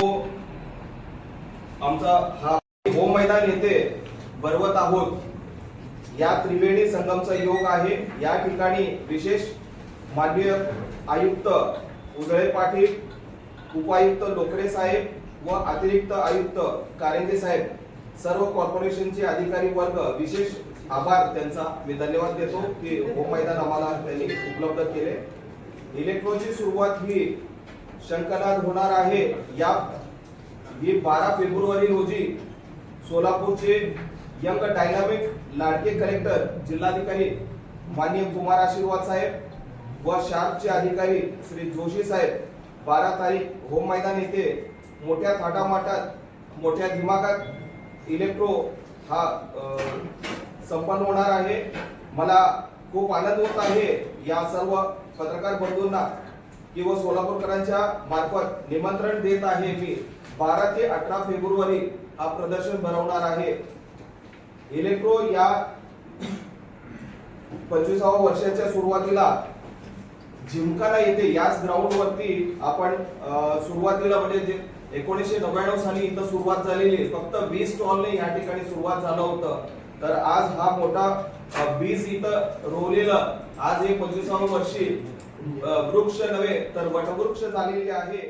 हो, आमचा हा होम मैदान येथे भरवत आहोत. या त्रिवेणी संगमचा योग आहे. या ठिकाणी विशेष माननीय आयुक्त उजळे पाटील उपायुक्त लोकरे साहेब व अतिरिक्त आयुक्त कारंजे साहेब सर्व कॉर्पोरेशनचे अधिकारी वर्ग विशेष आभार त्यांचा. मी धन्यवाद देतो की होम मैदान आम्हाला त्यांनी उपलब्ध केले. इलेक्ट्रोची सुरुवात ही शंकनाद होणार आहे. या ही बारा फेब्रुवारी रोजी सोलापूरचे यंग डायनामिक लाडके कलेक्टर जिल्हाधिकारी माननीय कुमार आशीर्वाद साहेब व शार्पचे अधिकारी श्री जोशी साहेब. बारा तारीख होम मैदान येथे मोठ्या थाटामाटात मोठ्या दिमागात इलेक्ट्रो हा संपन्न होणार आहे. मला खूप आनंद होत आहे या सर्व पत्रकार बंधूंना किंवा सोलापूरकरांच्या मार्फत निमंत्रण देत आहे मी. बारा ते अठरा फेब्रुवारी हा प्रदर्शन भरवणार आहे. इलेक्ट्रो या पंचवीसाव्या वर्षाच्या सुरुवातीला जिमखाना येथे याच ग्राउंड वरती आपण सुरुवातीला म्हणजे जे एकोणीसशे नव्याण्णव साली इथं सुरुवात झालेली आहे. फक्त वीस स्टॉलने या ठिकाणी सुरुवात झालं होतं तर आज हा मोठा बीज इथं रोवलेलं आज हे पंचवीसावं वर्षी वृक्ष नव्हे तर वटवृक्ष झालेले आहे